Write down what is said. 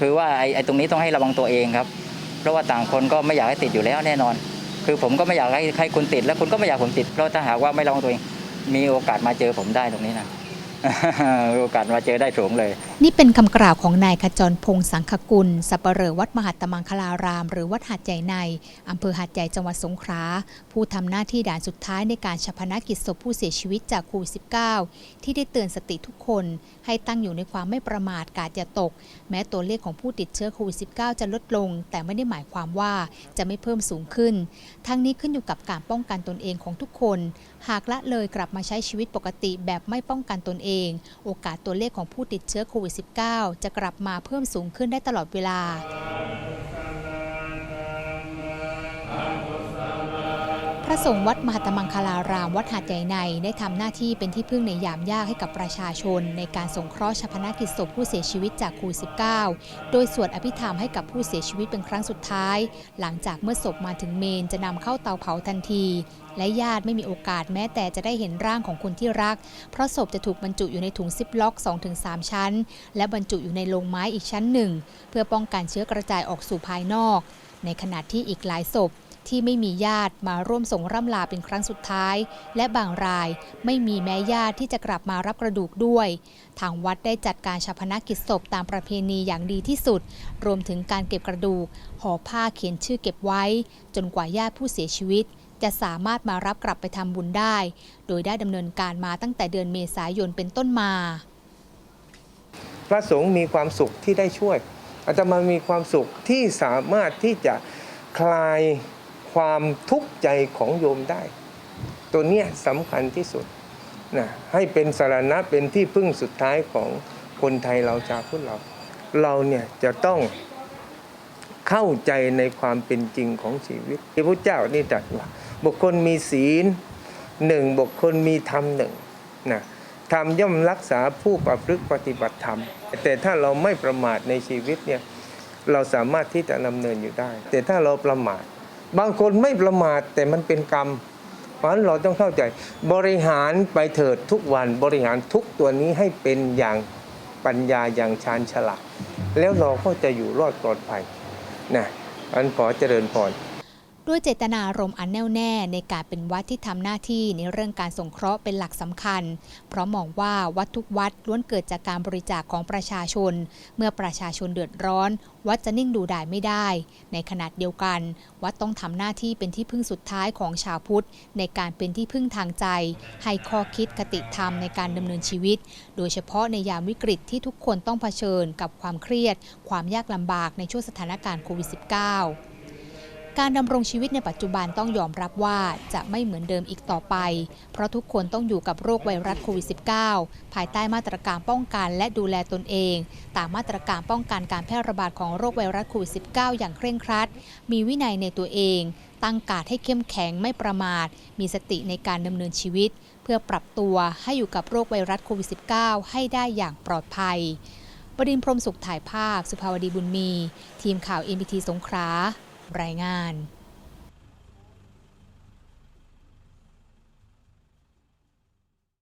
คือว่าไอ้ไอตรงนี้ต้องให้ระวังตัวเองครับ เพราะว่าต่างคนก็ไม่อยากให้ติดอยู่แล้วแน่นอน คือผมก็ไม่อยากให้ใครคุณติด และคุณก็ไม่อยากผมติด เพราะถ้าหากว่าไม่ระวังตัวเอง มีโอกาสมาเจอผมได้ตรงนี้นะ โอกาสมาเจอได้สูงเลย นี่เป็นคำกล่าวของนายขจรพงศ์สังคกุล สัปเหร่อวัดมหัตมังคลาราม หรือวัดหัดใหญ่ในอำเภอหัดใหญ่จังหวัดสงขลาผู้ทำหน้าที่ด่านสุดท้ายในการชพนกิจศพผู้เสียชีวิตจากโควิด -19 ที่ได้เตือนสติทุกคน ให้ตั้งอยู่ในความไม่ประมาทกาดอย่าตก แม้ตัวเลขของผู้ติดเชื้อโควิด -19 จะลดลง แต่ไม่ได้หมายความว่าจะไม่เพิ่มสูงขึ้น ทั้งนี้ขึ้นอยู่กับการป้องกันตนเองของทุกคน หากละเลยกลับมาใช้ชีวิตปกติแบบไม่ป้องกันตนเองโอกาสตัวเลขของผู้ติดเชื้อโควิด -19 จะกลับมาเพิ่มสูงขึ้นได้ตลอดเวลา ระสงฆ์วัดมหัตมังคลารามวัดหาดใหญ่ในได้ทำหน้าที่เป็นที่พึ่งในยามยากให้กับประชาชน ในการสงเคราะห์ชาพนกิจศพผู้เสียชีวิตจากโควิด -19 โดยสวดอภิธรรมให้กับผู้เสียชีวิตเป็นครั้งสุดท้าย หลังจากเมื่อศพมาถึงเมนจะนำเข้าเตาเผาทันที และญาติไม่มีโอกาสแม้แต่จะได้เห็นร่างของคนที่รัก เพราะศพจะถูกบรรจุอยู่ในถุงซิปล็อก 2-3 ชั้น และบรรจุอยู่ในโลงไม้อีกชั้นหนึ่ง เพื่อป้องกันเชื้อกระจายออกสู่ภายนอก ในขณะที่อีกหลายศพ ที่ไม่มีญาติมาร่วมส่งร่ำลาเป็นครั้งสุดท้าย และบางรายไม่มีแม้ญาติที่จะกลับมารับกระดูกด้วย ทางวัดได้จัดการชาพนกิจศพตามประเพณีอย่างดีที่สุด รวมถึงการเก็บกระดูกห่อผ้าเขียนชื่อเก็บไว้ จนกว่าญาติผู้เสียชีวิต จะสามารถมารับกลับไปทำบุญได้ โดยได้ดำเนินการมาตั้งแต่เดือนเมษายนเป็นต้นมา พระสงฆ์มีความสุขที่ได้ช่วยอาตมามีความสุขที่สามารถที่จะคลาย ความทุกข์ใจของโยมได้ ตัวเนี้ยสำคัญที่สุดนะให้เป็นสารณะเป็นที่พึ่งสุดท้ายของคนไทยเราชาวพุทธเรา เราเนี่ยจะต้องเข้าใจในความเป็นจริงของชีวิตพระพุทธเจ้านี่ตรัสว่าบุคคลมีศีลหนึ่งบุคคลมีธรรมหนึ่งนะธรรมย่อมรักษาผู้ประพฤติปฏิบัติธรรม แต่ถ้าเราไม่ประมาทในชีวิตเนี่ยเราสามารถที่จะดำเนินอยู่ได้ แต่ถ้าเราประมาท บางคนไม่ประมาทแต่มันเป็นกรรม เพราะฉะนั้นเราต้องเข้าใจบริหารไปเถิดทุกวันบริหารทุกตัวนี้ให้เป็นอย่างปัญญาอย่างชาญฉลาดแล้วเราก็จะอยู่รอดปลอดภัยนะอันขอเจริญพร ด้วยเจตนารมณ์อันแน่วแน่ในการเป็นวัดที่ทำหน้าที่ในเรื่องการสงเคราะห์เป็นหลักสำคัญ เพราะมองว่าวัดทุกวัดล้วนเกิดจากการบริจาคของประชาชน เมื่อประชาชนเดือดร้อน วัดจะนิ่งดูดายไม่ได้ ในขณะเดียวกัน วัดต้องทำหน้าที่เป็นที่พึ่งสุดท้ายของชาวพุทธ ในการเป็นที่พึ่งทางใจ ให้ข้อคิดคติธรรมในการดำเนินชีวิต โดยเฉพาะในยามวิกฤตที่ทุกคนต้องเผชิญกับความเครียด ความยากลำบากในช่วงสถานการณ์โควิด -19 การดำรงชีวิตในปัจจุบันต้องยอมรับว่าจะไม่เหมือนเดิมอีกต่อไป เพราะทุกคนต้องอยู่กับโรคไวรัสโควิด -19 ภายใต้มาตรการป้องกันและดูแลตนเอง ตามมาตรการป้องกันการแพร่ระบาดของโรคไวรัสโควิด -19 อย่างเคร่งครัด มีวินัยในตัวเอง ตั้งการให้เข้มแข็งไม่ประมาท มีสติในการดำเนินชีวิต เพื่อปรับตัวให้อยู่กับโรคไวรัสโควิด -19 ให้ได้อย่างปลอดภัยบดินทรพรมสุขถ่ายภาพ สุภาวดีบุญมี ทีมข่าว MPT สงขลา รายงาน